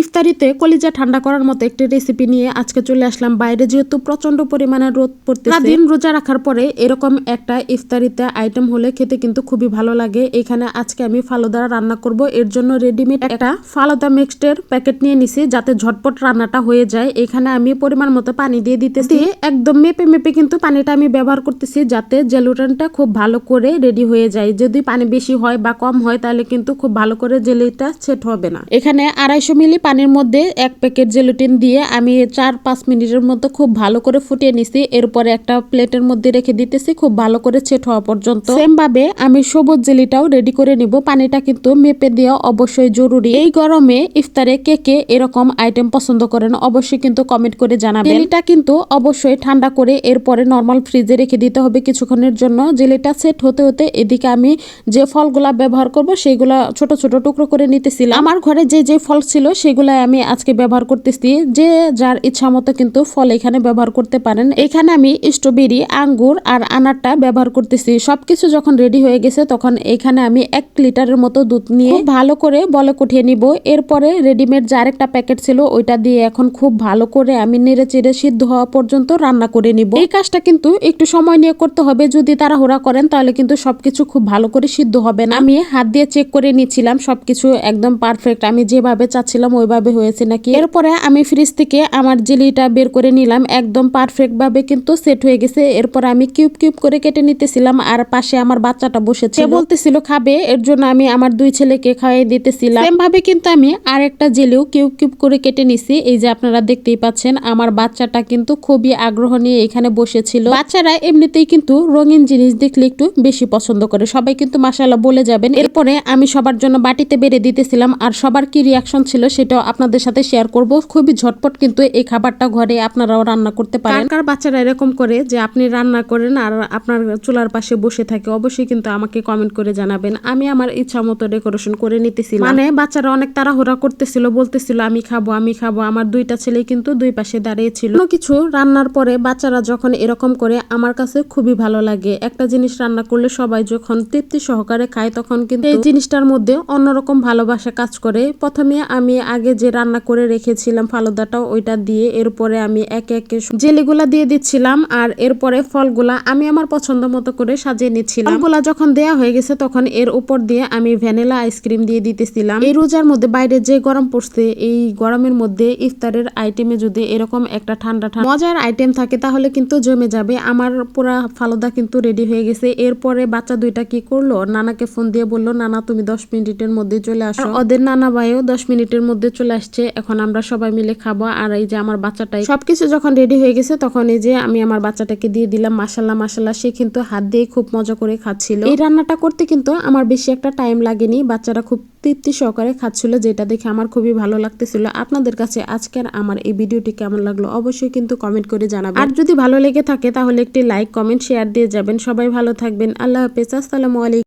ইফতারিতে কলিজা ঠান্ডা করার মতো একটি রেসিপি নিয়ে আজকে চলে আসলাম বাইরে যেহেতু প্রচণ্ড পরিমাণে রোদ পড়তে দিন রোজা রাখার পরে এরকম একটা ইফতারিতে আইটেম হলে খেতে কিন্তু খুবই ভালো লাগে। এখানে আজকে আমি ফালুদা রান্না করব। এর জন্য রেডিমেড একটা ফালুদা মিক্সডের প্যাকেট নিয়ে নিছি যাতে ঝটপট রান্নাটা হয়ে যায়। এখানে আমি পরিমাণ মতো পানি দিয়ে দিতেছি। একদম মেপে মেপে কিন্তু পানিটা আমি ব্যবহার করতেছি যাতে জেলুটানটা খুব ভালো করে রেডি হয়ে যায়। যদি পানি বেশি হয় বা কম হয় তাহলে কিন্তু খুব ভালো করে জেলিটা সেট হবে না। এখানে আড়াইশো মিলি পানির মধ্যে এক প্যাকেট জেলুটিন দিয়ে আমি চার পাঁচ মিনিটের মতো খুব ভালো করে ফুটিয়ে নিছি। এরপরে একটা প্লেটের মধ্যে রেখে দিতেছি, খুব ভালো করে সেট হওয়া পর্যন্ত। সেম ভাবে আমি সবুজ জেলিটাও রেডি করে নিব। পানিটা কিন্তু মেপে দেওয়া অবশ্যই জরুরি। এই গরমে ইফতারে কে কে এরকম আইটেম পছন্দ করেন অবশ্যই কিন্তু কমেন্ট করে জানাবেন। জেলিটা কিন্তু অবশ্যই ঠান্ডা করে এরপরে নর্মাল ফ্রিজে রেখে দিতে হবে কিছুক্ষণের জন্য। জেলিটা সেট হতে হতে এদিকে আমি যে ফলগুলা ব্যবহার করব সেইগুলা ছোট ছোট টুকরো করে নিতেছিলাম। আমার ঘরে যে যে ফল ছিল সেগুলা আমি আজকে ব্যবহার করতেছি। যে যার ইচ্ছা মতো কিন্তু ফল এখানে ব্যবহার করতে পারেন। এখানে আমি স্ট্রবেরি, আঙ্গুর আর আনারটা ব্যবহার করতেছি। সবকিছু যখন রেডি হয়ে গেছে, তখন এখানে আমি এক লিটারের মতো দুধ নিয়ে ভালো করে বলে কুঠিয়ে নিব। এরপরে রেডিমেড যার একটা প্যাকেট ছিল, ওইটা দিয়ে এখন খুব ভালো করে আমি নেড়ে চেড়ে সিদ্ধ হওয়া পর্যন্ত রান্না করে নিব। এই কাজটা কিন্তু একটু সময় নিয়ে করতে হবে। যদি তাড়াহুড়া করেন, তাহলে কিন্তু সবকিছু খুব ভালো করে সিদ্ধ হবে না। আমি হাত দিয়ে চেক করে নিচ্ছিলাম, সবকিছু একদম পারফেক্ট আমি যেভাবে চাচ্ছিলাম ওইভাবে হয়েছে নাকি? এরপরে আমি ফ্রিজ থেকে আমার জেলিটা বের করে নিলাম, একদম পারফেক্ট ভাবে কিন্তু সেট হয়ে গেছে। এরপর আমি কিউব কিউব করে কেটে নিতেছিলাম আর পাশে আমার বাচ্চাটা বসেছে বলতেছিল, খাবে? এর জন্য আমি আমার দুই ছেলেকে খাওয়াই দিতেছিলাম। ভাবে কিন্তু আমি আর একটা জেলিও কিউব কিউব করে কেটে নিছি। এই যে আপনারা দেখতেই পাচ্ছেন, আমার বাচ্চাটা কিন্তু খুবই আগ্রহ নিয়ে এখানে বসেছিল। বাচ্চারা এমনিতেই কিন্তু রঙিন জিনিস দেখলে একটু বেশি পছন্দ করে। সবাই কিন্তু মাসাল্লাহ বলে যাবেন। এরপরে আমি সবার জন্য বাটিতে বেড়ে দিতেছিলাম আর সবার কি রিয়াকশন ছিল সেটাও আপনাদের সাথে শেয়ার করব। খুবই ঝটপট কিন্তু এই খাবারটা ঘরে আপনারাও রান্না করতে পারেন। কার বাচ্চারা এরকম করে যে আপনি রান্না করেন আর আপনার চুলার পাশে বসে থাকে অবশ্যই কিন্তু আমাকে কমেন্ট করে জানাবেন। আমি আমার ইচ্ছা মতো ডেকোরেশন করে নিতেছিলাম। মানে বাচ্চারা অনেক তাড়াহুড়া করতেছিল বলতেছিল আমি খাব আমি খাব। আমার দুইটা ছেলে কিন্তু দুই পাশে দাঁড়িয়েছিল কোনো কিছু রান্নার পরে বাচ্চারা যখন এরকম করে আমার কাছে খুবই ভালো লাগে। একটা জিনিস রান্না করলে সবাই যখন তৃপ্তি সহকারে খায় তখন কিন্তু এই জিনিসটার মধ্যে অন্যরকম ভালোবাসা কাজ করে। প্রথমে আমি আগে যে রান্না করে রেখেছিলাম ফালুদাটাও ওইটা দিয়ে, এরপরে আমি একে একে জেলিগুলা দিয়ে দিচ্ছিলাম আর এরপরে ফলগুলা আমি আমার পছন্দ মতো করে সাজিয়ে নিচ্ছিলাম। ফলগুলা যখন দেয়া হয়ে গেছে তখন এর উপর দিয়ে আমি ভ্যানিলা আইসক্রিম দিয়ে দিতেছিলাম। এই রোজার মধ্যে বাইরে যে গরম পড়ছে, এই গরমের মধ্যে ইফতারের আইটেমে যদি এরকম একটা ঠান্ডা ঠান্ডা মজার আইটেম থাকে তাহলে কিন্তু জমে যাবে। আমার পুরা ফালুদা কিন্তু রেডি হয়ে গেছে। এরপরে বাচ্চা দুইটা কি করল? নানাকে ফোন দিয়ে বলল, নানা তুমি দশ মিনিটের মধ্যে চলে আসো। ওদের নানা ভাইও দশ মিনিটের মধ্যে চলে আসছে, এখন আমরা সবাই মিলে খাব। আর এই যে আমার বাচ্চাটাই সবকিছু যখন রেডি হয়ে গেছে, তখন এই যে আমি আমার বাচ্চাটাকে দিয়ে দিলাম। মাসাল্লাহ মাসাল্লাহ সে কিন্তু হাত দিয়ে খুব মজা করে খাচ্ছিল। এই রান্নাটা করতে কিন্তু আমার বেশি একটা টাইম লাগেনি। বাচ্চারা খুব তৃপ্তি সহকারে খাচ্ছিল, যেটা দেখে আমার খুবই ভালো লাগতেছিল। আপনাদের কাছে আজকের আমার এই ভিডিওটি কেমন লাগল অবশ্যই কিন্তু কমেন্ট করে জানাবেন। আর যদি ভালো লেগে থাকে, তাহলে একটি লাইক কমেন্ট শেয়ার দিয়ে যাবেন। সবাই ভালো থাকবেন। আল্লাহ হাফেজ। আসসালামু আলাইকুম।